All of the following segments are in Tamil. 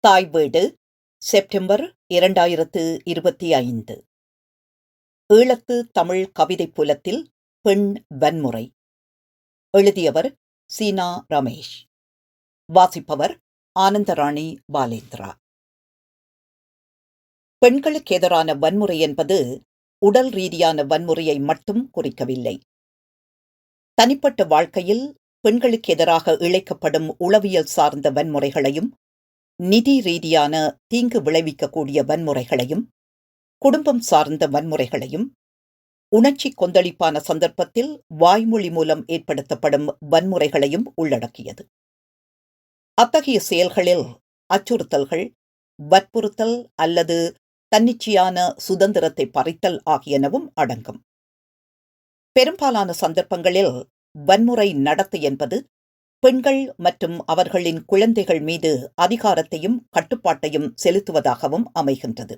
தாய் வீடு செப்டம்பர் இரண்டாயிரத்து இருபத்தி ஐந்து. ஈழத்து தமிழ் கவிதை புலத்தில் பெண் வன்முறை. எழுதியவர் சீனா ரமேஷ். வாசிப்பவர் ஆனந்தராணி பாலேந்திரா. பெண்களுக்கு எதிரான வன்முறை என்பது உடல் ரீதியான வன்முறையை மட்டும் குறிக்கவில்லை. தனிப்பட்ட வாழ்க்கையில் பெண்களுக்கு எதிராக இழைக்கப்படும் உளவியல் சார்ந்த வன்முறைகளையும் நிதி ரீதியான தீங்கு விளைவிக்கக்கூடிய வன்முறைகளையும் குடும்பம் சார்ந்த வன்முறைகளையும் உணர்ச்சி கொந்தளிப்பான சந்தர்ப்பத்தில் வாய்மொழி மூலம் ஏற்படுத்தப்படும் வன்முறைகளையும் உள்ளடக்கியது. அத்தகைய செயல்களில் அச்சுறுத்தல்கள் வற்புறுத்தல் அல்லது தன்னிச்சையான சுதந்திரத்தை பறித்தல் ஆகியனவும் அடங்கும். பெரும்பாலான சந்தர்ப்பங்களில் வன்முறை நடத்தை என்பது பெண்கள் மற்றும் அவர்களின் குழந்தைகள் மீது அதிகாரத்தையும் கட்டுப்பாட்டையும் செலுத்துவதாகவும் அமைகின்றது.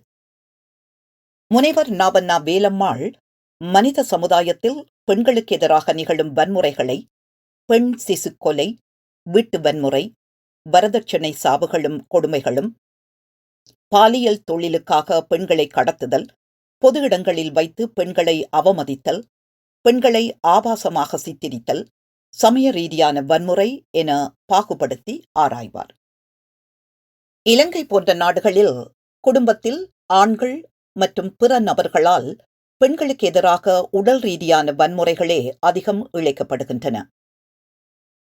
முனைவர் நாவண்ணா வேலம்மாள் மனித சமுதாயத்தில் பெண்களுக்கு எதிராக நிகழும் வன்முறைகளை பெண் சிசு கொலை வீட்டு வன்முறை வரதட்சணை சாவுகளும் கொடுமைகளும் பாலியல் தொழிலுக்காக பெண்களை கடத்துதல் பொது இடங்களில் வைத்து பெண்களை அவமதித்தல் பெண்களை ஆபாசமாக சித்தரித்தல் சமய ரீதியான வன்முறை என பாகுபடுத்தி ஆராய்வார். இலங்கை போன்ற நாடுகளில் குடும்பத்தில் ஆண்கள் மற்றும் பிற நபர்களால் பெண்களுக்கு எதிராக உடல் ரீதியான வன்முறைகளே அதிகம் இழைக்கப்படுகின்றன.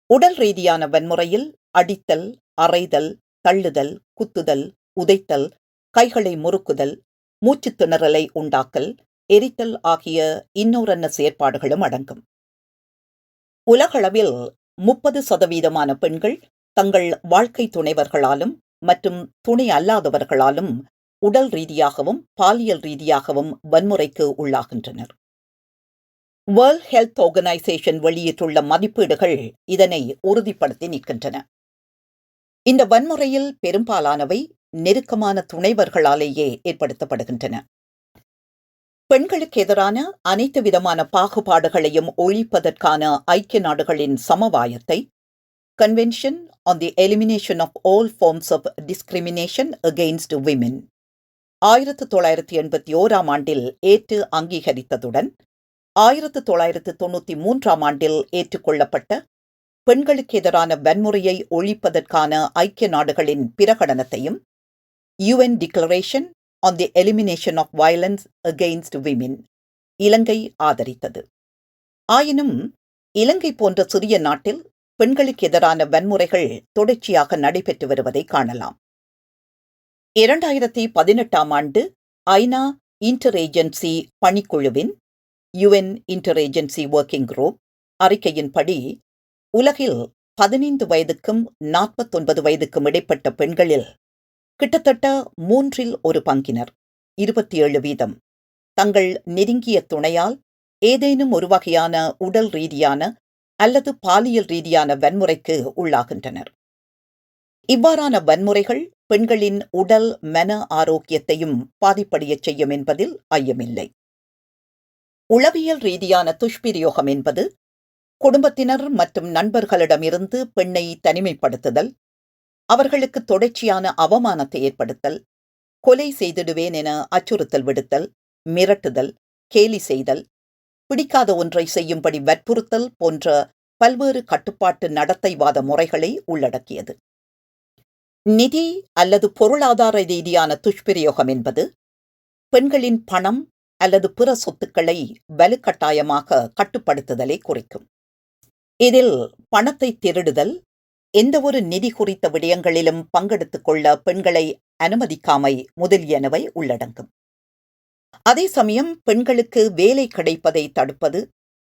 உடல் ரீதியான வன்முறையில் அடித்தல் அறைதல் தள்ளுதல் குத்துதல் உதைத்தல் கைகளை முறுக்குதல் மூச்சுத் திணறலை உண்டாக்கல் எரித்தல் ஆகிய இன்னொரன்ன செயற்பாடுகளும் அடங்கும். உலகளவில் முப்பது சதவீதமான பெண்கள் தங்கள் வாழ்க்கை துணைவர்களாலும் மற்றும் துணை அல்லாதவர்களாலும் உடல் ரீதியாகவும் பாலியல் ரீதியாகவும் வன்முறைக்கு உள்ளாகின்றனர். வேர்ல்ட் ஹெல்த் ஆர்கனைசேஷன் வெளியிட்டுள்ள மதிப்பீடுகள் இதனை உறுதிப்படுத்தி நிற்கின்றன. இந்த வன்முறையில் பெரும்பாலானவை நெருக்கமான துணைவர்களாலேயே ஏற்படுத்தப்படுகின்றன. பெண்களுக்கு எதிரான அனைத்து விதமான பாகுபாடுகளையும் ஒழிப்பதற்கான ஐக்கிய நாடுகளின் சமவாயத்தை convention on the elimination of all forms of discrimination against women ஆயிரத்து தொள்ளாயிரத்தி எண்பத்தி ஓராம் ஆண்டில் ஏற்று அங்கீகரித்ததுடன் ஆயிரத்து தொள்ளாயிரத்து தொண்ணூற்றி மூன்றாம் ஆண்டில் ஏற்றுக்கொள்ளப்பட்ட பெண்களுக்கு எதிரான வன்முறையை ஒழிப்பதற்கான ஐக்கிய நாடுகளின் பிரகடனத்தையும் UN declaration on the elimination of violence against women Ilangai ஆதரித்தது. ஆயினும் இலங்கை போன்ற சிறிய நாட்டில் பெண்களுக்கு எதிரான வன்முறைகள் தொடர்ச்சியாக நடைபெற்று வருவதை காணலாம். இரண்டாயிரத்தி பதினெட்டாம் ஆண்டு ஐநா inter agency பணிக்குழுவின் UN inter agency working group அறிக்கையின்படி உலகில் பதினைந்து வயதுக்கும் நாற்பத்தொன்பது வயதுக்கும் இடைப்பட்ட பெண்களில் கிட்டத்தட்ட மூன்றில் ஒரு பங்கினர். இருபத்தி ஏழு வீதம். தங்கள் நெருங்கிய துணையால் ஏதேனும் ஒரு வகையான உடல் ரீதியான அல்லது பாலியல் ரீதியான வன்முறைக்கு உள்ளாகின்றனர். இவ்வாறான வன்முறைகள் பெண்களின் உடல் மன ஆரோக்கியத்தையும் பாதிப்படையச் செய்யும் என்பதில் ஐயமில்லை. உளவியல் ரீதியான துஷ்பிரயோகம் என்பது குடும்பத்தினர் மற்றும் நண்பர்களிடமிருந்து பெண்ணை தனிமைப்படுத்துதல் அவர்களுக்கு தொடர்ச்சியான அவமானத்தை ஏற்படுத்தல் கொலை செய்திடுவேன் என அச்சுறுத்தல் விடுத்தல் மிரட்டுதல் கேலி செய்தல் பிடிக்காத ஒன்றை செய்யும்படி வற்புறுத்தல் போன்ற பல்வேறு கட்டுப்பாட்டு நடத்தைவாத முறைகளை உள்ளடக்கியது. நிதி அல்லது பொருளாதார ரீதியான துஷ்பிரயோகம் என்பது பெண்களின் பணம் அல்லது பிற சொத்துக்களை வலுக்கட்டாயமாக கட்டுப்படுத்துதலை குறிக்கும். இதில் பணத்தை திருடுதல் எந்த ஒரு நிதி குறித்த விடயங்களிலும் பங்கெடுத்துக் கொள்ள பெண்களை அனுமதிக்காமை முதலியனவை உள்ளடங்கும். அதே சமயம் பெண்களுக்கு வேலை கிடைப்பதை தடுப்பது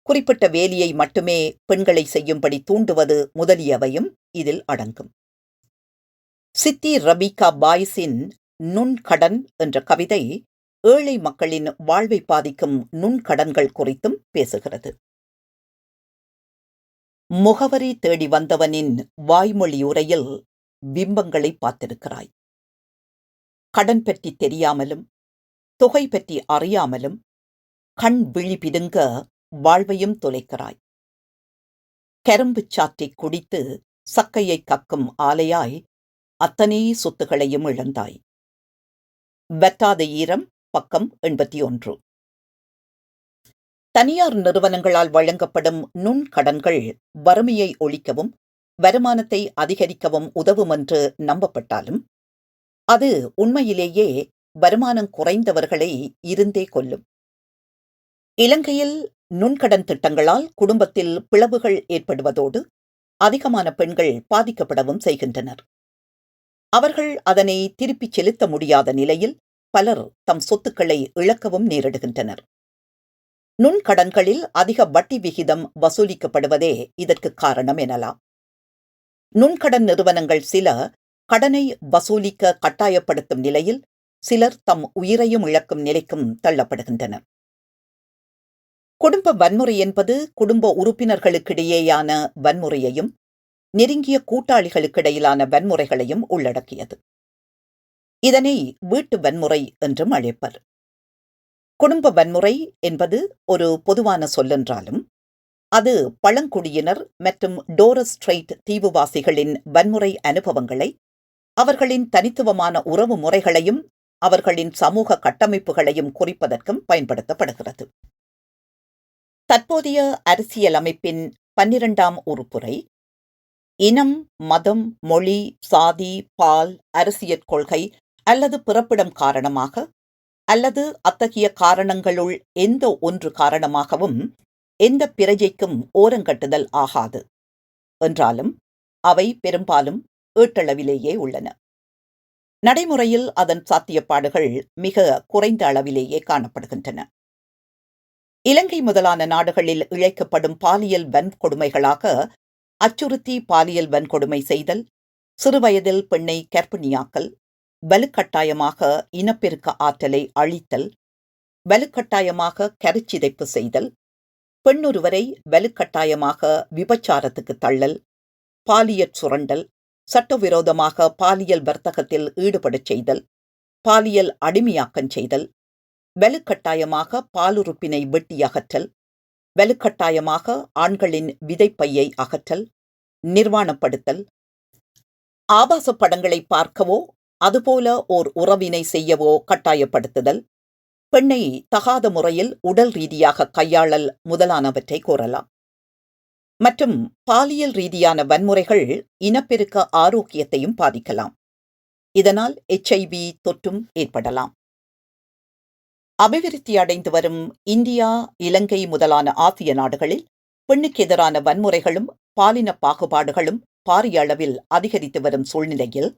குறிப்பிட்ட வேலையை மட்டுமே பெண்களை செய்யும்படி தூண்டுவது முதலியவையும் இதில் அடங்கும். சித்தி ரபிகா பாய்ஸின் நுண்கடன் என்ற கவிதை ஏழை மக்களின் வாழ்வை பாதிக்கும் நுண்கடன்கள் குறித்தும் பேசுகிறது. முகவரி தேடி வந்தவனின் வாய்மொழி உரையில் பிம்பங்களை பார்த்திருக்கிறாய். கடன் பற்றி தெரியாமலும் தொகை பற்றி அறியாமலும் கண் விழி பிதுங்க வாழ்வையும் தொலைக்கிறாய் கரும்புச் சாற்றைக் குடித்து சக்கையை கக்கும் ஆலையாய் அத்தனை சொத்துகளையும் இழந்தாய். வற்றாத ஈரம் பக்கம் எண்பத்தி ஒன்று. தனியார் நிறுவனங்களால் வழங்கப்படும் நுண்கடன்கள் வறுமையை ஒழிக்கவும் வருமானத்தை அதிகரிக்கவும் உதவும் என்று நம்பப்பட்டாலும் அது உண்மையிலேயே வருமானம் குறைந்தவர்களை இருந்தே கொல்லும். இலங்கையில் நுண்கடன் திட்டங்களால் குடும்பத்தில் பிளவுகள் ஏற்படுவதோடு அதிகமான பெண்கள் பாதிக்கப்படவும் செய்கின்றனர். அவர்கள் அதனை திருப்பிச் செலுத்த முடியாத நிலையில் பலர் தம் சொத்துக்களை இழக்கவும் நேரிடுகின்றனர். நுண்கடன்களில் அதிக வட்டி விகிதம் வசூலிக்கப்படுவதே இதற்கு காரணம் எனலாம். நுண்கடன் நிறுவனங்கள் சில கடனை வசூலிக்க கட்டாயப்படுத்தும் நிலையில் சிலர் தம் உயிரையும் இழக்கும் நிலைக்கும் தள்ளப்படுகின்றனர் குடும்ப வன்முறை என்பது குடும்ப உறுப்பினர்களுக்கிடையேயான வன்முறையையும் நெருங்கிய கூட்டாளிகளுக்கிடையிலான வன்முறைகளையும் உள்ளடக்கியது. இதனை வீட்டு வன்முறை என்றும் அழைப்பர். குடும்ப வன்முறை என்பது ஒரு பொதுவான சொல்லென்றாலும் அது பழங்குடியினர் மற்றும் டோரஸ் ஸ்ட்ரெய்ட் தீவுவாசிகளின் வன்முறை அனுபவங்களை அவர்களின் தனித்துவமான உறவு முறைகளையும் அவர்களின் சமூக கட்டமைப்புகளையும் குறிப்பதற்கும் பயன்படுத்தப்படுகிறது. தற்போதைய அரசியலமைப்பின் பன்னிரண்டாம் உறுப்புரை இனம் மதம் மொழி சாதி பால் அரசியற் கொள்கை அல்லது பிறப்பிடம் காரணமாக அல்லது அத்தகைய காரணங்களுள் எந்த ஒன்று காரணமாகவும் எந்த பிரஜைக்கும் ஓரங்கட்டுதல் ஆகாது. என்றாலும் அவை பெரும்பாலும் ஏட்டளவிலேயே உள்ளன. நடைமுறையில் அதன் சாத்தியப்பாடுகள் மிக குறைந்த அளவிலேயே காணப்படுகின்றன. இலங்கை முதலான நாடுகளில் இழைக்கப்படும் பாலியல் வன்கொடுமைகளாக அச்சுறுத்தி பாலியல் வன்கொடுமை செய்தல் சிறுவயதில் பெண்ணை கர்ப்பிணியாக்கல் வலுக்கட்டாயமாக இனப்பெருக்க ஆற்றலை அழித்தல் வலுக்கட்டாயமாக கருச்சிதைப்பு செய்தல் பெண்ணொருவரை வலுக்கட்டாயமாக விபச்சாரத்துக்கு தள்ளல் பாலியற் சுரண்டல் சட்டவிரோதமாக பாலியல் வர்த்தகத்தில் ஈடுபடச் செய்தல் பாலியல் அடிமையாக்கம் செய்தல் வலுக்கட்டாயமாக பாலுறுப்பினை வெட்டி அகற்றல் வலுக்கட்டாயமாக ஆண்களின் விதைப்பையை அகற்றல் நிர்வாணப்படுத்தல். ஆபாச படங்களை பார்க்கவோ அதுபோல ஓர் உறவினை செய்யவோ கட்டாயப்படுத்துதல். பெண்ணை தகாத முறையில் உடல் ரீதியாக கையாளல் முதலானவற்றை கூறலாம். மற்றும் பாலியல் ரீதியான வன்முறைகள் இனப்பெருக்க ஆரோக்கியத்தையும் பாதிக்கலாம். இதனால் எச்ஐவி தொற்றும் ஏற்படலாம். அபிவிருத்தி அடைந்து வரும் இந்தியா இலங்கை முதலான ஆசிய நாடுகளில் பெண்ணுக்கு எதிரான வன்முறைகளும் பாலின பாகுபாடுகளும் பாரிய அளவில் அதிகரித்து வரும் சூழ்நிலையில்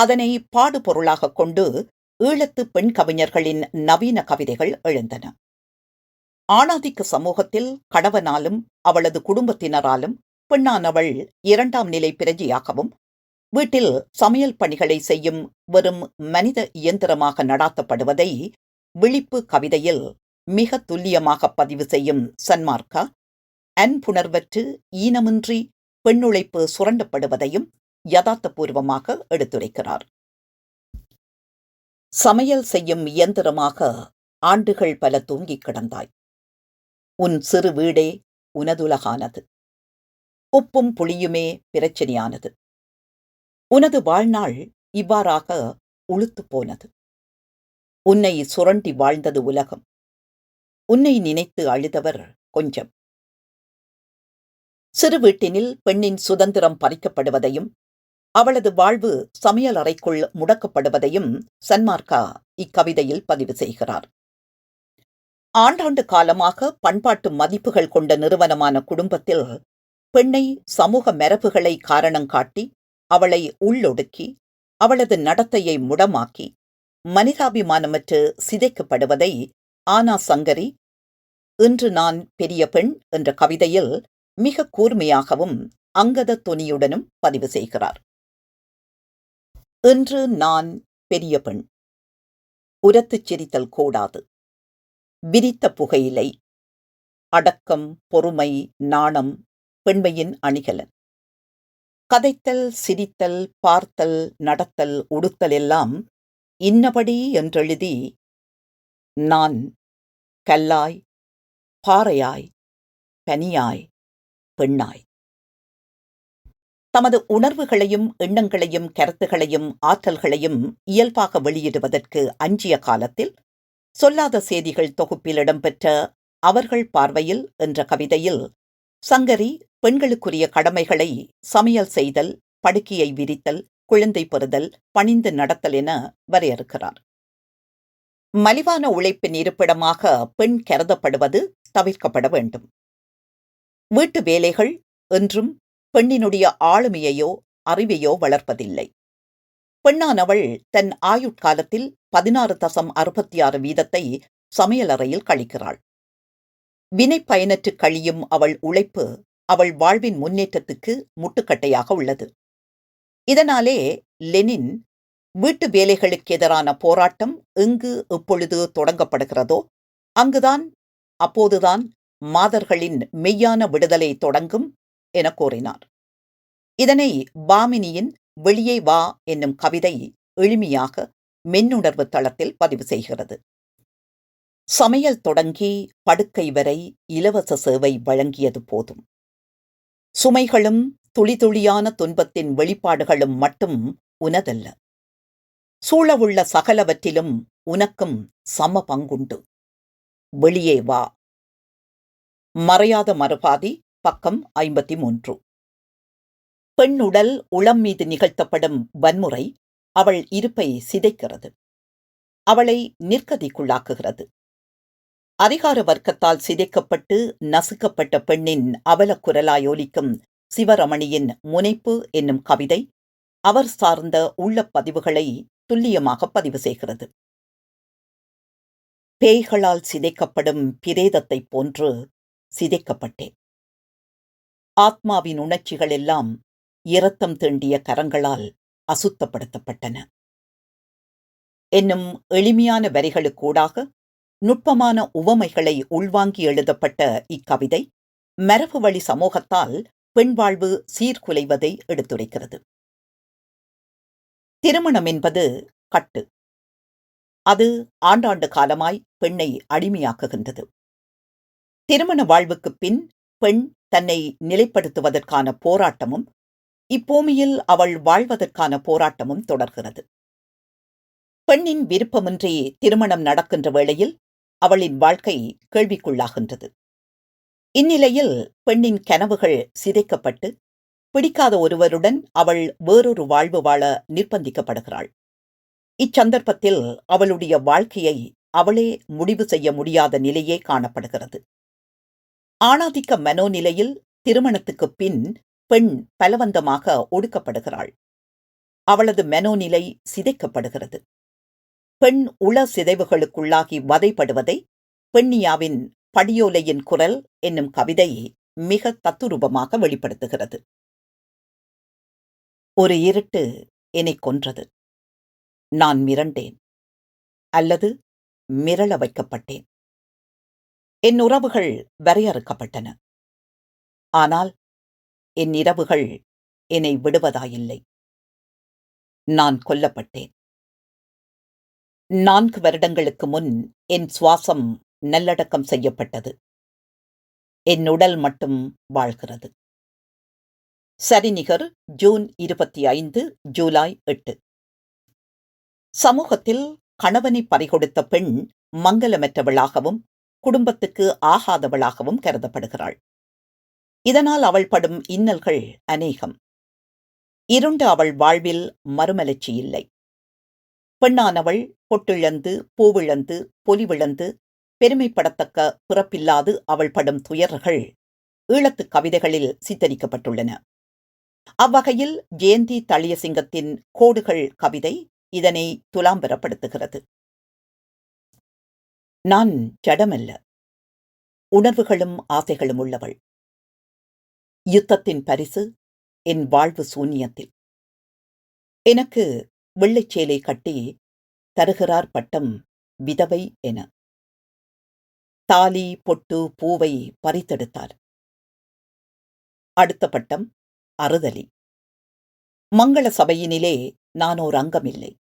அதனை பாடுபொருளாக கொண்டு ஈழத்து பெண் கவிஞர்களின் நவீன கவிதைகள் எழுந்தன. ஆணாதிக்க சமூகத்தில் கடவனாலும் அவளது குடும்பத்தினராலும் பெண்ணானவள் இரண்டாம் நிலை பிரஜையாகவும் வீட்டில் சமையல் பணிகளை செய்யும் வெறும் மனித இயந்திரமாக நடாத்தப்படுவதை விழிப்பு கவிதையில் மிக துல்லியமாக பதிவு செய்யும் சன்மார்க்கா அன்புணர்வற்று ஈனமின்றி பெண்ணுழைப்பு சுரண்டப்படுவதையும் யதார்த்தபூர்வமாக எடுத்துரைக்கிறார். சமையல் செய்யும் இயந்திரமாக ஆண்டுகள் பல தூங்கிக் கிடந்தாய். உன் சிறு வீடே உனதுலகானது. உப்பும் புளியுமே பிரச்சனையானது. உனது வாழ்நாள் இவ்வாறாக உளுத்து போனது. உன்னை சுரண்டி வாழ்ந்தது உலகம். உன்னை நினைத்து அழுதவர் கொஞ்சம். சிறு வீட்டினில் பெண்ணின் சுதந்திரம் பறிக்கப்படுவதையும் அவளது வாழ்வு சமையல் அறைக்குள் முடக்கப்படுவதையும் சன்மார்க்கா இக்கவிதையில் பதிவு செய்கிறார். ஆண்டாண்டு காலமாக பண்பாட்டு மதிப்புகள் கொண்ட நிறுவனமான குடும்பத்தில் பெண்ணை சமூக மரபுகளை காரணம் காட்டி அவளை உள்ளொடுக்கி அவளது நடத்தையை முடமாக்கி மனிதாபிமானமற்று சிதைக்கப்படுவதை ஆனா சங்கரி இன்று நான் பெரிய பெண் என்ற கவிதையில் மிக கூர்மையாகவும் அங்கத தொனியுடனும் பதிவு செய்கிறார். இன்று நான் பெரிய பெண். உரத்துச் சிரித்தல் கூடாது. விரித்த புகையிலை. அடக்கம் பொறுமை நாணம் பெண்மையின் அணிகலன். கதைத்தல் சிரித்தல் பார்த்தல் நடத்தல் உடுத்தல் எல்லாம் இன்னபடி என்றெழுதி நான் கல்லாய் பாறையாய் பனியாய் பெண்ணாய். தமது உணர்வுகளையும் எண்ணங்களையும் கருத்துகளையும் ஆற்றல்களையும் இயல்பாக வெளியிடுவதற்கு அஞ்சிய காலத்தில் சொல்லாத செய்திகள் தொகுப்பில் இடம்பெற்ற அவர்கள் பார்வையில் என்ற கவிதையில் சங்கரி பெண்களுக்குரிய கடமைகளை சமையல் செய்தல் படுக்கையை விரித்தல் குழந்தை பெறுதல் பணிந்து நடத்தல் என வரையறுக்கிறார். மலிவான உழைப்பின் இருப்பிடமாக பெண் கருதப்படுவது தவிர்க்கப்பட வேண்டும். வீட்டு வேலைகள் என்றும் பெண்ணினுடைய ஆளுமையையோ அறிவையோ வளர்ப்பதில்லை. பெண்ணானவள் தன் ஆயுட்காலத்தில் பதினாறு தசம் அறுபத்தி ஆறு வீதத்தை சமையலறையில் கழிக்கிறாள். வினை பயனற்று கழியும் அவள் உழைப்பு அவள் வாழ்வின் முன்னேற்றத்துக்கு முட்டுக்கட்டையாக உள்ளது. இதனாலே லெனின் வீட்டு வேலைகளுக்கு எதிரான போராட்டம் எங்கு எப்பொழுது தொடங்கப்படுகிறதோ அங்குதான் அப்போதுதான் மாதர்களின் மெய்யான விடுதலை தொடங்கும் என கூறினார். இதனை பாமினியின் வெளியே வா என்னும் கவிதை எளிமையாக மென்னுணர்வு தளத்தில் பதிவு செய்கிறது. சமையல் தொடங்கி படுக்கை வரை இலவச சேவை வழங்கியது போதும். சுமைகளும் துளிதுளியான துன்பத்தின் வெளிப்பாடுகளும் மட்டும் உனதல்ல. சூழவுள்ள சகலவற்றிலும் உனக்கும் சம பங்குண்டு. வெளியே வா. மறையாத மறுபாதி பக்கம் ஐம்பத்தி மூன்று பெண்ணுடல் உளம் மீது நிகழ்த்தப்படும் வன்முறை அவள் இருப்பை சிதைக்கிறது. அவளை நிற்கதிக்குள்ளாக்குகிறது. அதிகார வர்க்கத்தால் சிதைக்கப்பட்டு நசுக்கப்பட்ட பெண்ணின் அவலக்குரலாய் ஒலிக்கும் சிவரமணியின் முனைப்பு என்னும் கவிதை அவர் சார்ந்த உள்ள பதிவுகளை துல்லியமாக பதிவு செய்கிறது. பேய்களால் சிதைக்கப்படும் பிரேதத்தைப் போன்று சிதைக்கப்பட்டேன். ஆத்மாவின் உணர்ச்சிகள் எல்லாம் இரத்தம் தீண்டிய கரங்களால் அசுத்தப்படுத்தப்பட்டன. என்னும் எளிமையான வரிகளுக்கூடாக நுட்பமான உவமைகளை உள்வாங்கி எழுதப்பட்ட இக்கவிதை மரபு வழி சமூகத்தால் பெண் வாழ்வு சீர்குலைவதை எடுத்துரைக்கிறது. திருமணம் என்பது கட்டு. அது ஆண்டாண்டு காலமாய் பெண்ணை அடிமையாக்குகின்றது. திருமண வாழ்வுக்குப் பின் பெண் தன்னை நிலைப்படுத்துவதற்கான போராட்டமும் இப்பூமியில் அவள் வாழ்வதற்கான போராட்டமும் தொடர்கிறது. பெண்ணின் விருப்பமின்றி திருமணம் நடக்கின்ற வேளையில் அவளின் வாழ்க்கை கேள்விக்குள்ளாகின்றது. இந்நிலையில் பெண்ணின் கனவுகள் சிதைக்கப்பட்டு பிடிக்காத ஒருவருடன் அவள் வேறொரு வாழ்வு வாழ நிர்பந்திக்கப்படுகிறாள். இச்சந்தர்ப்பத்தில் அவளுடைய வாழ்க்கையை அவளே முடிவு செய்ய முடியாத நிலையே காணப்படுகிறது. ஆணாதிக்க மனோநிலையில் திருமணத்துக்குப் பின் பெண் பலவந்தமாக ஒடுக்கப்படுகிறாள். அவளது மனோநிலை சிதைக்கப்படுகிறது. பெண் உள சிதைவுகளுக்குள்ளாகி வதைப்படுவதை பெண்ணியாவின் படியோலையின் குரல் என்னும் கவிதை மிக தத்துரூபமாக வெளிப்படுத்துகிறது. ஒரு இருட்டு என்னை கொன்றது. நான் மிரண்டேன். அல்லது மிரள வைக்கப்பட்டேன். என் உறவுகள் வரையறுக்கப்பட்டன. ஆனால் என் இரவுகள் என்னை விடுவதாயில்லை. நான் கொல்லப்பட்டேன். நான்கு வருடங்களுக்கு முன் என் சுவாசம் நல்லடக்கம் செய்யப்பட்டது. என் உடல் மட்டும் வாழ்கிறது. சரிநிகர் ஜூன் இருபத்தி ஐந்து ஜூலை எட்டு. சமூகத்தில் கணவனை பறிகொடுத்த பெண் மங்கலமற்றவளாகவும் குடும்பத்துக்கு ஆகாதவளாகவும் கருதப்படுகிறாள். இதனால் அவள் படும் இன்னல்கள் அநேகம். இருண்டு அவள் வாழ்வில் மறுமலர்ச்சி இல்லை. பெண்ணானவள் பொட்டிழந்து பூவிழந்து பொலிவிழந்து பெருமைப்படத்தக்க பிறப்பில்லாது அவள் படும் துயர்கள் ஈழத்துக் கவிதைகளில் சித்தரிக்கப்பட்டுள்ளன. அவ்வகையில் ஜெயந்தி தளியசிங்கத்தின் கோடுகள் கவிதை இதனை துலாம்பரப்படுத்துகிறது நான் ஜடமல்ல. உணர்வுகளும் ஆசைகளும் உள்ளவள். யுத்தத்தின் பரிசு என் வாழ்வு சூன்யத்தில். எனக்கு வெள்ளைச்சேலை கட்டி தருகிறார் பட்டம் விதவை என. தாலி பொட்டு பூவை பறித்தெடுத்தார். அடுத்த பட்டம் அறுதலி. மங்கள சபையினிலே நான் ஓர் அங்கமில்லை.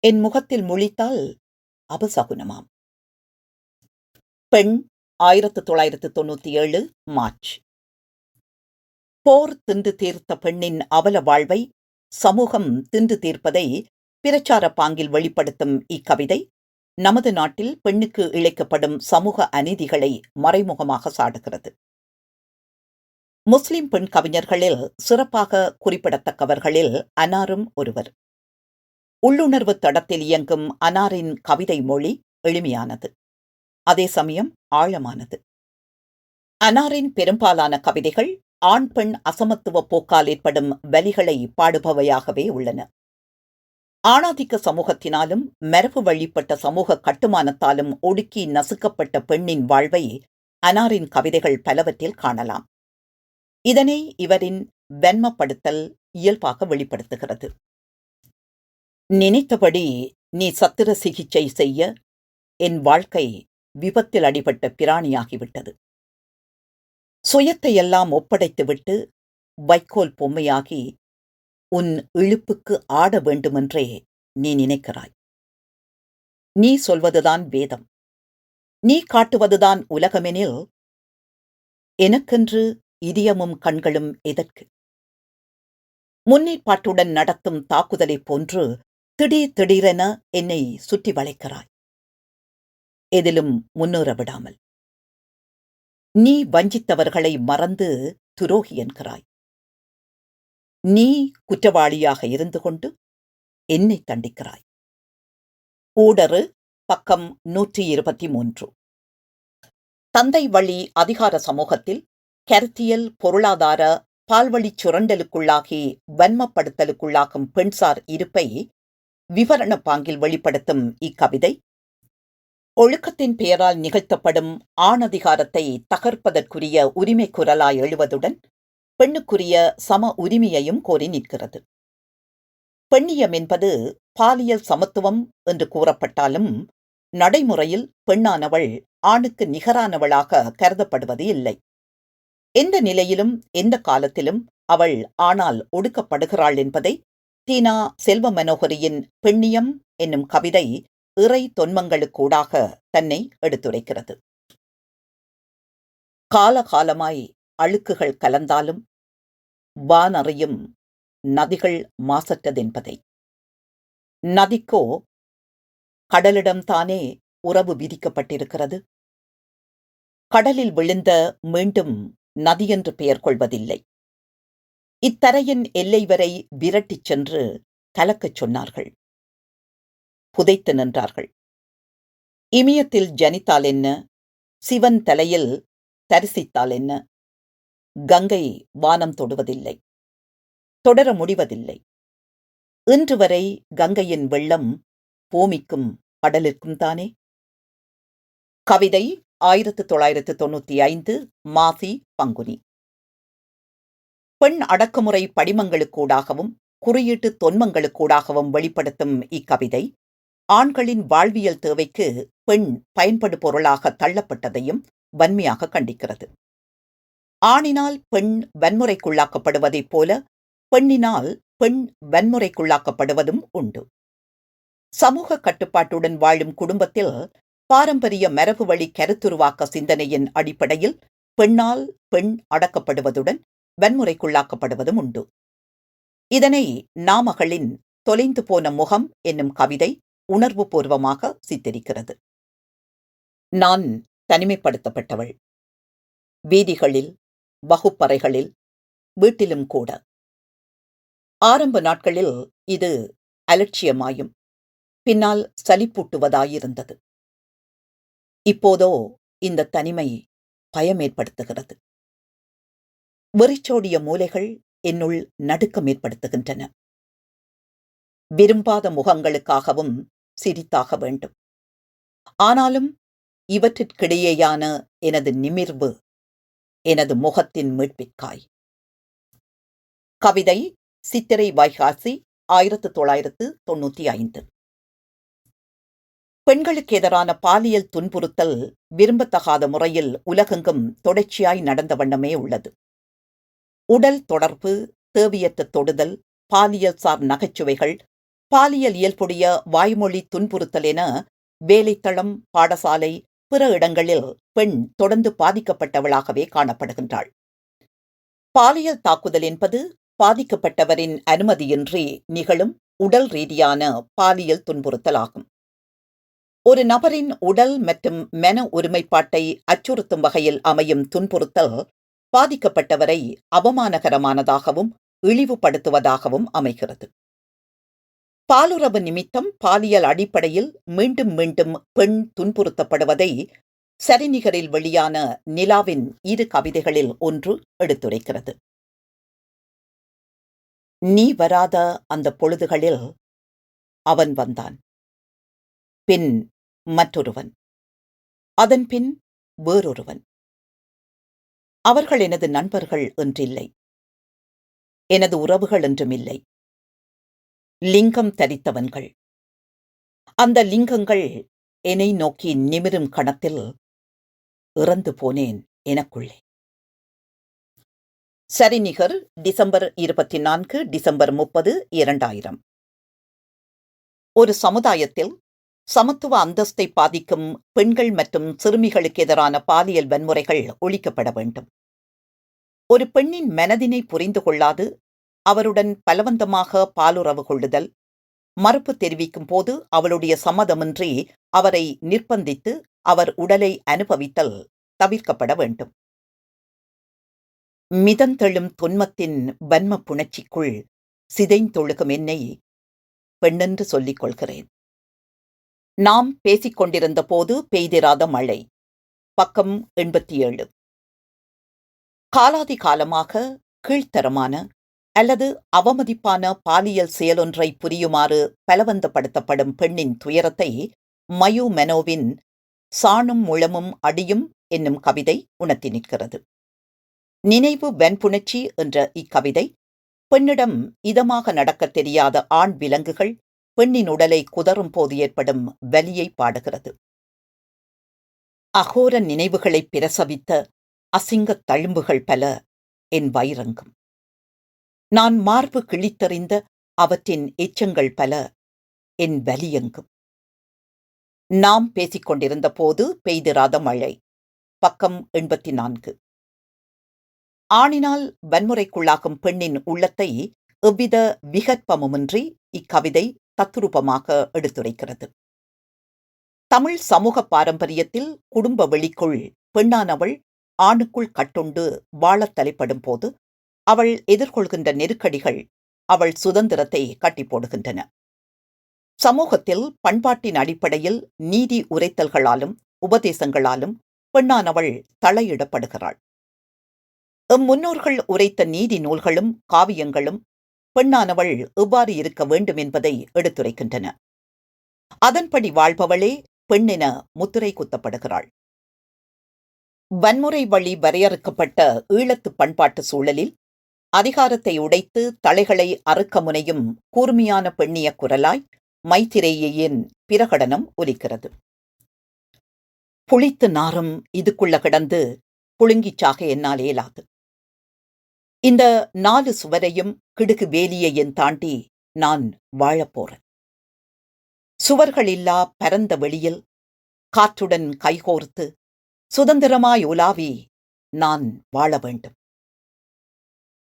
என் முகத்தில் முழித்தால் அபசகுனமாம். பெண் ஆயிரத்து தொள்ளாயிரத்து தொண்ணூற்றி ஏழு மார்ச். போர் தின்று தீர்த்த பெண்ணின் அவல வாழ்வை சமூகம் தின்று தீர்ப்பதை பிரச்சார பாங்கில் வெளிப்படுத்தும் இக்கவிதை நமது நாட்டில் பெண்ணுக்கு இழைக்கப்படும் சமூக அநீதிகளை மறைமுகமாக சாடுகிறது. முஸ்லிம் பெண் கவிஞர்களில் சிறப்பாக குறிப்பிடத்தக்கவர்களில் அனாரும் ஒருவர். உள்ளுணர்வு தடத்தில் இயங்கும் அனாரின் கவிதை மொழி எளிமையானது. அதே சமயம் ஆழமானது. அனாரின் பெரும்பாலான கவிதைகள் ஆண் பெண் அசமத்துவ போக்கால் ஏற்படும் வலிகளை பாடுபவையாகவே உள்ளன. ஆணாதிக்க சமூகத்தினாலும் மரபு வழிப்பட்ட சமூக கட்டுமானத்தாலும் ஒடுக்கி நசுக்கப்பட்ட பெண்ணின் வாழ்வை அனாரின் கவிதைகள் பலவற்றில் காணலாம். இதனை இவரின் வெண்மப்படுத்தல் இயல்பாக வெளிப்படுத்துகிறது. நினைத்தபடி நீ சத்திர சிகிச்சை செய்ய என் வாழ்க்கை விபத்தில் அடிபட்ட பிராணியாகிவிட்டது. சுயத்தையெல்லாம் ஒப்படைத்துவிட்டு வைக்கோல் பொம்மையாகி உன் இழுப்புக்கு ஆட வேண்டுமென்றே நீ நினைக்கிறாய். நீ சொல்வதுதான் வேதம். நீ காட்டுவதுதான் உலகமெனில் எனக்கென்று இதயமும் கண்களும் எதற்கு? முன்னேற்பாட்டுடன் நடத்தும் தாக்குதலைப் போன்று திடீர் திடீரென என்னை சுற்றி வளைக்கிறாய். எதிலும் முன்னேற விடாமல். நீ வஞ்சித்தவர்களை மறந்து துரோகி என்கிறாய். நீ குற்றவாளியாக இருந்து கொண்டு என்னை தண்டிக்கிறாய். ஊடறு பக்கம் நூற்றி இருபத்தி மூன்று தந்தை வழி அதிகார சமூகத்தில் கருத்தியல் பொருளாதார பால்வழிச் சுரண்டலுக்குள்ளாகி வன்மப்படுத்தலுக்குள்ளாகும் பெண்சார் இருப்பை விவரண பாங்கில் வெளிப்படுத்தும் இக்கவிதை. ஒழுக்கத்தின் பெயரால் நிகழ்த்தப்படும் ஆணதிகாரத்தை தகர்ப்பதற்குரிய உரிமை குரலாய் எழுவதுடன் பெண்ணுக்குரிய சம உரிமையையும் கோரி நிற்கிறது. பெண்ணியம் என்பது பாலியல் சமத்துவம் என்று கூறப்பட்டாலும் நடைமுறையில் பெண்ணானவள் ஆணுக்கு நிகரானவளாக கருதப்படுவது இல்லை. எந்த நிலையிலும் எந்த காலத்திலும் அவள் ஆனால் ஒடுக்கப்படுகிறாள் என்பதை தீனா செல்வ மனோகரியின் பெண்ணியம் என்னும் கவிதை இறை தொன்மங்களுக்கூடாக தன்னை எடுத்துரைக்கிறது. காலகாலமாய் அழுக்குகள் கலந்தாலும் வானறியும் நதிகள் மாசற்றதென்பதை. நதிக்கோ கடலிடம்தானே உறவு விதிக்கப்பட்டிருக்கிறது. கடலில் விழுந்த மீண்டும் நதியென்று பெயர் கொள்வதில்லை. இத்தரையின் எல்லை வரை விரட்டிச் சென்று கலக்கச் சொன்னார்கள். புதைத்து நின்றார்கள். இமயத்தில் ஜனித்தால் என்ன? சிவன் தலையில் தரிசித்தால் என்ன? கங்கை வானம் தொடுவதில்லை. தொடர முடிவதில்லை. இன்று வரை கங்கையின் வெள்ளம் பூமிக்கும் கடலிற்கும் தானே? கவிதை ஆயிரத்து தொள்ளாயிரத்து தொண்ணூற்றி ஐந்து மாசி பங்குனி. பெண் அடக்குமுறை படிமங்களுக்கூடாகவும் குறியீட்டு தொன்மங்களுக்கூடாகவும் வெளிப்படுத்தும் இக்கவிதை ஆண்களின் வாழ்வியல் தேவைக்கு பெண் பயன்படு பொருளாக தள்ளப்பட்டதையும் வன்மையாக கண்டிக்கிறது. ஆணினால் பெண் வன்முறைக்குள்ளாக்கப்படுவதைப் போல பெண்ணினால் பெண் வன்முறைக்குள்ளாக்கப்படுவதும் உண்டு. சமூக கட்டுப்பாட்டுடன் வாழும் குடும்பத்தில் பாரம்பரிய மரபு வழி கருத்துருவாக்க சிந்தனையின் அடிப்படையில் பெண்ணால் பெண் அடக்கப்படுவதுடன் வன்முறைக்குள்ளாக்கப்படுவதும் உண்டு. இதனை நாமகளின் தொலைந்து போன முகம் என்னும் கவிதை உணர்வு பூர்வமாக சித்தரிக்கிறது. நான் தனிமைப்படுத்தப்பட்டவள். வீதிகளில் வகுப்பறைகளில் வீட்டிலும் கூட. ஆரம்ப நாட்களில் இது அலட்சியமாயும் பின்னால் சலிப்பூட்டுவதாயிருந்தது. இப்போதோ இந்த தனிமை பயமேற்படுத்துகிறது. வெறிச்சோடிய மூலைகள் என்னுள் நடுக்கம் ஏற்படுத்துகின்றன. விரும்பாத முகங்களுக்காகவும் சிரித்தாக வேண்டும். ஆனாலும் இவற்றிற்கிடையேயான எனது நிமிர்வு எனது முகத்தின் மீட்பிற்காய். கவிதை சித்திரை வைகாசி ஆயிரத்து தொள்ளாயிரத்து தொண்ணூற்றி ஐந்து. பெண்களுக்கு எதிரான பாலியல் துன்புறுத்தல் விரும்பத்தகாத முறையில் உலகெங்கும் தொடர்ச்சியாய் நடந்த வண்ணமே உள்ளது. உடல் தொடர்பு தேவையற்ற தொடுதல் பாலியல் சார் நகைச்சுவைகள் பாலியல் இயல்புடைய வாய்மொழி துன்புறுத்தல் என வேலைத்தளம் பாடசாலை பிற இடங்களில் பெண் தொடர்ந்து பாதிக்கப்பட்டவளாகவே காணப்படுகின்றாள். பாலியல் தாக்குதல் என்பது பாதிக்கப்பட்டவரின் அனுமதியின்றி நிகழும் உடல் ரீதியான பாலியல் துன்புறுத்தல் ஆகும். ஒரு நபரின் உடல் மற்றும் மன ஒருமைப்பாட்டை அச்சுறுத்தும் வகையில் அமையும் துன்புறுத்தல் பாதிக்கப்பட்டவரை அவமானகரமானதாகவும் இழிவுபடுத்துவதாகவும் அமைகிறது. பாலுறவு நிமித்தம் பாலியல் அடிப்படையில் மீண்டும் மீண்டும் பெண் துன்புறுத்தப்படுவதை சரிநிகரில் வெளியான நிலாவின் இரு கவிதைகளில் ஒன்று எடுத்துரைக்கிறது. நீ வராத அந்த பொழுதுகளில் அவன் வந்தான். பின் மற்றொருவன். அதன் பின் வேறொருவன். அவர்கள் எனது நண்பர்கள் என்றில்லை எனது உறவுகள் என்றும் இல்லை. லிங்கம் தரித்தவன்கள். அந்த லிங்கங்கள் என்னை நோக்கி நிமிரும் கணத்தில் இறந்து போனேன் எனக்குள்ளே. சரிநிகர் டிசம்பர் இருபத்தி நான்கு டிசம்பர் முப்பது இரண்டாயிரம். ஒரு சமுதாயத்தில் சமத்துவ அந்தஸ்தை பாதிக்கும் பெண்கள் மற்றும் சிறுமிகளுக்கு எதிரான பாலியல் வன்முறைகள் ஒழிக்கப்பட வேண்டும். ஒரு பெண்ணின் மனதினை புரிந்து கொள்ளாது அவருடன் பலவந்தமாக பாலுறவு கொள்ளுதல் மறுப்பு தெரிவிக்கும் போது அவளுடைய சம்மதமின்றி அவரை நிர்பந்தித்து அவர் உடலை அனுபவித்தல் தவிர்க்கப்பட வேண்டும். மிதந்தெழும் தொன்மத்தின் வன்ம புணர்ச்சிக்குள் சிதைந்தொழுகும் என்னை பெண்ணென்று சொல்லிக் கொள்கிறேன். நாம் பேசிக்கொண்டிருந்த போது பெய்திராத மழை. பக்கம் எண்பத்தி ஏழு. காலாதி காலமாக கீழ்த்தரமான அல்லது அவமதிப்பான பாலியல் செயலொன்றை புரியுமாறு பலவந்தப்படுத்தப்படும் பெண்ணின் துயரத்தை மயு மெனோவின் சாணும் முழமும் அடியும் என்னும் கவிதை உணர்த்தி நிற்கிறது. நினைவு வெண்புணர்ச்சி என்ற இக்கவிதை பெண்ணிடம் இதமாக நடக்கத் தெரியாத ஆண் விலங்குகள் பெண்ணின் உடலை குதறும் போது ஏற்படும் வலியை பாடுகிறது. அகோர நினைவுகளை பிரசவித்த அசிங்கத் தழும்புகள் பல என் வைரங்கும். நான் மார்பு கிழித்தறிந்த அவற்றின் எச்சங்கள் பல என் வலியெங்கும். நாம் பேசிக்கொண்டிருந்த போது பெய்திராத மழை. பக்கம் எண்பத்தி நான்கு ஆணினால் வன்முறைக்குள்ளாகும் பெண்ணின் உள்ளத்தை எவ்வித விகற்பமுமின்றி இக்கவிதை தத்ரூபமாக எடுத்துரைக்கிறது. தமிழ் சமூக பாரம்பரியத்தில் குடும்ப வெளிக்குள் பெண்ணானவள் ஆணுக்குள் கட்டுண்டு வாழத் தலைப்படும் போது அவள் எதிர்கொள்கின்ற நெருக்கடிகள் அவள் சுதந்திரத்தை கட்டி போடுகின்றன. சமூகத்தில் பண்பாட்டின் அடிப்படையில் நீதி உரைத்தல்களாலும் உபதேசங்களாலும் பெண்ணானவள் தளையிடப்படுகிறாள் எம் முன்னோர்கள் உரைத்த நீதி நூல்களும் காவியங்களும் பெண்ணானவள் எவ்வாறு இருக்க வேண்டும் என்பதை எடுத்துரைக்கின்றன. அதன்படி வாழ்பவளே பெண்ணென முத்திரை குத்தப்படுகிறாள். வன்முறை வழி வரையறுக்கப்பட்ட ஈழத்து பண்பாட்டு சூழலில் அதிகாரத்தை உடைத்து தலைகளை அறுக்க முனையும் கூர்மையான பெண்ணிய குரலாய் மைத்திரேயின் பிரகடனம் ஒலிக்கிறது. புளித்து நாரும் இதுக்குள்ள கிடந்து புழுங்கிச் சாக என்னால் இயலாது. இந்த நாலு சுவரையும் கிடுகு வேலியையும் தாண்டி நான் வாழப்போறேன் சுவர்கள் இல்லா பரந்த வெளியில் காற்றுடன் கைகோர்த்து சுதந்திரமாய் உலாவி நான் வாழ வேண்டும்.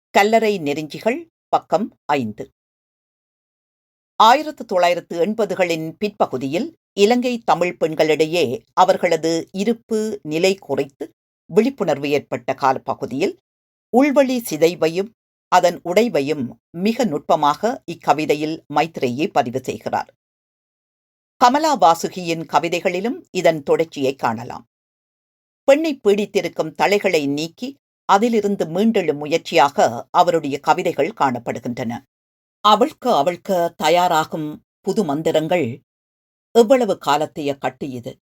கல்லறை நெருஞ்சிகள் பக்கம் ஐந்து. ஆயிரத்து தொள்ளாயிரத்து எண்பதுகளின் பிற்பகுதியில் இலங்கை தமிழ் பெண்களிடையே அவர்களது இருப்பு நிலை குறைத்து விழிப்புணர்வு ஏற்பட்ட காலப்பகுதியில் உள்வழி சிதைவையும் அதன் உடைவையும் மிக நுட்பமாக இக்கவிதையில் மைத்ரேயி பதிவு செய்கிறார். கமலா வாசுகியின் கவிதைகளிலும் இதன் தொடர்ச்சியை காணலாம். பெண்ணை பீடித்திருக்கும் தலைகளை நீக்கி அதிலிருந்து மீண்டெழும் முயற்சியாக அவருடைய கவிதைகள் காணப்படுகின்றன. அவள்க அவள்க தயாராகும் புது மந்திரங்கள் எவ்வளவு காலத்தைய கட்டு இது?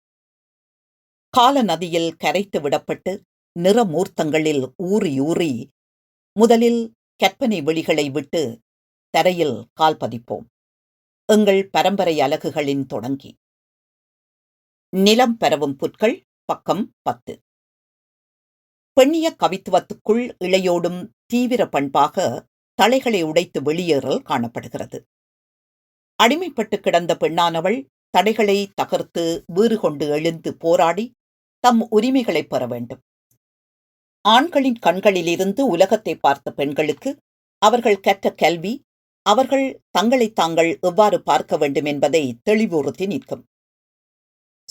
கால நதியில் கரைத்து விடப்பட்டு நிறமூர்த்தங்களில் ஊறி ஊறி முதலில் கற்பனை வெளிகளை விட்டு தரையில் கால் பதிப்போம். எங்கள் பரம்பரை அலகுகளின் தொடங்கி. நிலம் பரவும் புற்கள் பக்கம் பத்து. பெண்ணிய கவித்துவத்துக்குள் இளையோடும் தீவிர பண்பாக தலைகளை உடைத்து வெளியேறல் காணப்படுகிறது. அடிமைப்பட்டு கிடந்த பெண்ணானவள் தடைகளை தகர்த்து வீறு கொண்டு எழுந்து போராடி தம் உரிமைகளை பெற வேண்டும். ஆண்களின் கண்களிலிருந்து உலகத்தை பார்த்த பெண்களுக்கு அவர்கள் கற்ற கல்வி அவர்கள் தங்களை தாங்கள் எவ்வாறு பார்க்க வேண்டும் என்பதை தெளிவுறுத்தி நிற்கும்.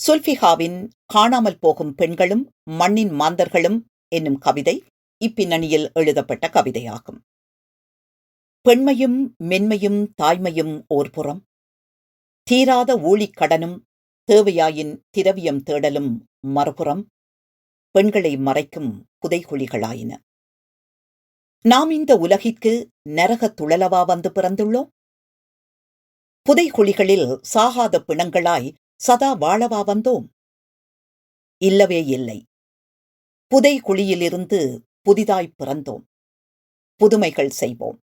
சுல்பிகாவின் காணாமல் போகும் பெண்களும் மண்ணின் மாந்தர்களும் என்னும் கவிதை இப்பின்னணியில் எழுதப்பட்ட கவிதையாகும். பெண்மையும் மென்மையும் தாய்மையும் ஓர்புறம். தீராத ஊழிக் கடனும் தேவையாயின் திரவியம் தேடலும் மறுபுறம். பெண்களை மறைக்கும் புதைகுழிகளாயின. நாம் இந்த உலகிற்கு நரக துழலவா வந்து பிறந்துள்ளோம்? புதைகுழிகளில் சாகாத பிணங்களாய் சதா வாழவா வந்தோம்? இல்லவே இல்லை. புதை குழியிலிருந்து புதிதாய் பிறந்தோம். புதுமைகள் செய்வோம்.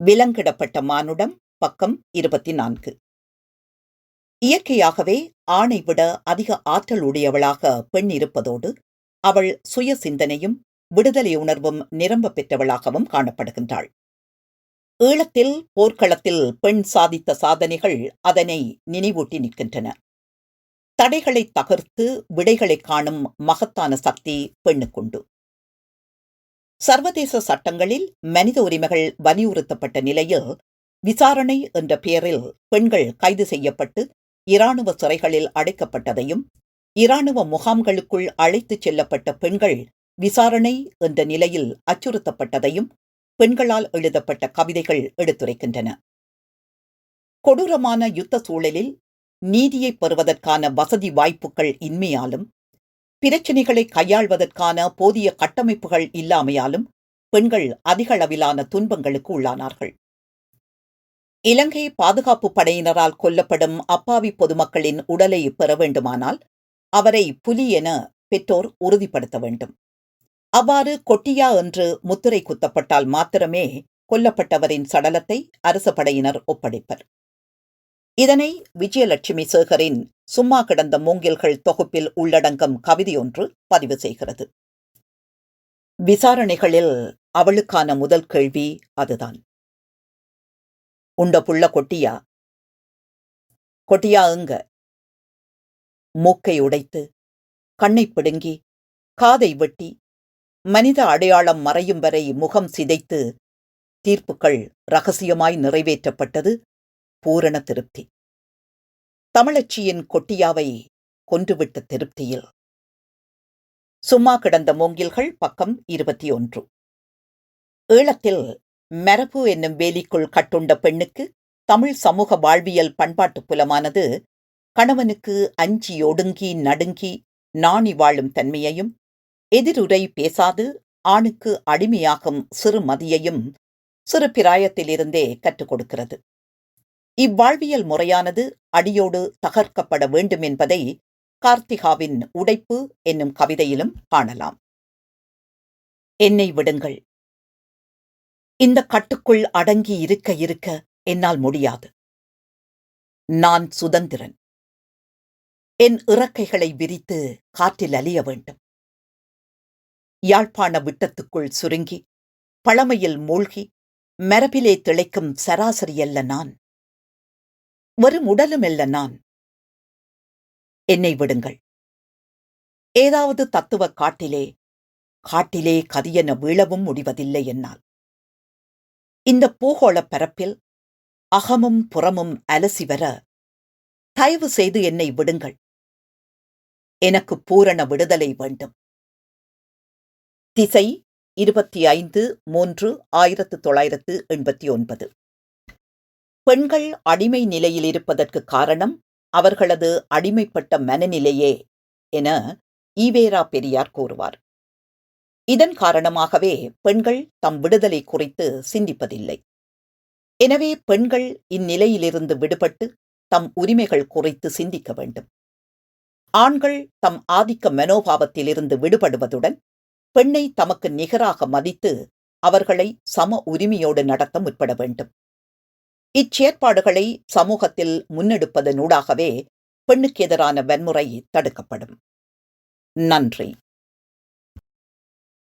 விலங்கிடப்பட்ட மானுடம் பக்கம் இருபத்தி நான்கு இயற்கையாகவே ஆணை விட அதிக ஆற்றல் உடையவளாக பெண் இருப்பதோடு அவள் சுய சிந்தனையும் விடுதலை உணர்வும் நிரம்ப பெற்றவளாகவும் காணப்படுகின்றாள். ஈழத்தில் போர்க்களத்தில் பெண் சாதித்த சாதனைகள் அதனை நினைவூட்டி நிற்கின்றன. தடைகளை தகர்த்து விடைகளை காணும் மகத்தான சக்தி பெண்ணுக்குண்டு. சர்வதேச சட்டங்களில் மனித உரிமைகள் வலியுறுத்தப்பட்ட நிலையில் விசாரணை என்ற பெயரில் பெண்கள் கைது செய்யப்பட்டு இராணுவ சிறைகளில் அடைக்கப்பட்டதையும் இராணுவ முகாம்களுக்குள் அழைத்துச் செல்லப்பட்ட பெண்கள் விசாரணை என்ற நிலையில் அச்சுறுத்தப்பட்டதையும் பெண்களால் எழுதப்பட்ட கவிதைகள் எடுத்துரைக்கின்றன. கொடூரமான யுத்த சூழலில் நீதியை பெறுவதற்கான வசதி வாய்ப்புகள் இன்மையாலும் பிரச்சினைகளை கையாள்வதற்கான போதிய கட்டமைப்புகள் இல்லாமையாலும் பெண்கள் அதிக அளவிலான துன்பங்களுக்கு உள்ளானார்கள். இலங்கை பாதுகாப்பு படையினரால் கொல்லப்படும் அப்பாவி பொதுமக்களின் உடலை பெற வேண்டுமானால் அவரை புலி என பெற்றோர் உறுதிப்படுத்த வேண்டும். அவ்வாறு கொட்டியா என்று முத்திரை குத்தப்பட்டால் மாத்திரமே கொல்லப்பட்டவரின் சடலத்தை அரச படையினர் ஒப்படைப்பர். இதனை விஜயலட்சுமி சேகரின் சும்மா கிடந்த மூங்கில்கள் தொகுப்பில் உள்ளடங்கும் கவிதை ஒன்று பதிவு செய்கிறது. விசாரணைகளில் அவளுக்கான முதல் கேள்வி அதுதான். உண்ட புள்ள கொட்டியா? கொட்டியா எங்க? மூக்கை உடைத்து கண்ணை பிடுங்கி காதை வெட்டி மனித அடையாளம் மறையும் வரை முகம் சிதைத்து தீர்ப்புகள் ரகசியமாய் நிறைவேற்றப்பட்டது பூரண திருப்தி. தமிழச்சியின் கொட்டியாவை கொன்றுவிட்ட திருப்தியில். சும்மா கிடந்த மூங்கில்கள் பக்கம் இருபத்தி ஒன்று. ஈழத்தில் மரபு என்னும் வேலிக்குள் கட்டுண்ட பெண்ணுக்கு தமிழ் சமூக வாழ்வியல் பண்பாட்டு புலமானது கணவனுக்கு அஞ்சி ஒடுங்கி நடுங்கி நாணி வாழும் தன்மையையும் எதிருரை பேசாது ஆணுக்கு அடிமையாகும் சிறு மதியையும் சிறு பிராயத்திலிருந்தே கற்றுக் கொடுக்கிறது இவ்வாழ்வியல் முறையானது அடியோடு தகர்க்கப்பட வேண்டும் என்பதை கார்த்திகாவின் உடைப்பு என்னும் கவிதையிலும் காணலாம். என்னை விடுங்கள். இந்த கட்டுக்குள் அடங்கி இருக்க இருக்க என்னால் முடியாது. நான் சுதந்திரன். என் இறக்கைகளை விரித்து காற்றில் அலிய வேண்டும். யாழ்ப்பாண விட்டத்துக்குள் சுருங்கி பழமையில் மூழ்கி மரபிலே திளைக்கும் சராசரியல்ல நான். வெறும் உடலுமல்ல நான். என்னை விடுங்கள். ஏதாவது தத்துவ காட்டிலே காட்டிலே கதியென வீழவும் முடிவதில்லை என்னால். இந்த பூகோளப் பரப்பில் அகமும் புறமும் அலசி வர தயவு செய்து என்னை விடுங்கள். எனக்கு பூரண விடுதலை வேண்டும். திசை இருபத்தி ஐந்து மூன்று ஆயிரத்து தொள்ளாயிரத்து எண்பத்தி ஒன்பது. பெண்கள் அடிமை நிலையில் இருப்பதற்கு காரணம் அவர்களது அடிமைப்பட்ட மனநிலையே என ஈவேரா பெரியார் கூறுவார். இதன் காரணமாகவே பெண்கள் தம் விடுதலை குறித்து சிந்திப்பதில்லை. எனவே பெண்கள் இந்நிலையிலிருந்து விடுபட்டு தம் உரிமைகள் குறித்து சிந்திக்க வேண்டும். ஆண்கள் தம் ஆதிக்க மனோபாவத்திலிருந்து விடுபடுவதுடன் பெண்ணை தமக்கு நிகராக மதித்து அவர்களை சம உரிமையோடு நடத்த முற்பட வேண்டும். இச்செயற்பாடுகளை சமூகத்தில் முன்னெடுப்பதனூடாகவே பெண்ணுக்கு எதிரான வன்முறை தடுக்கப்படும். நன்றி.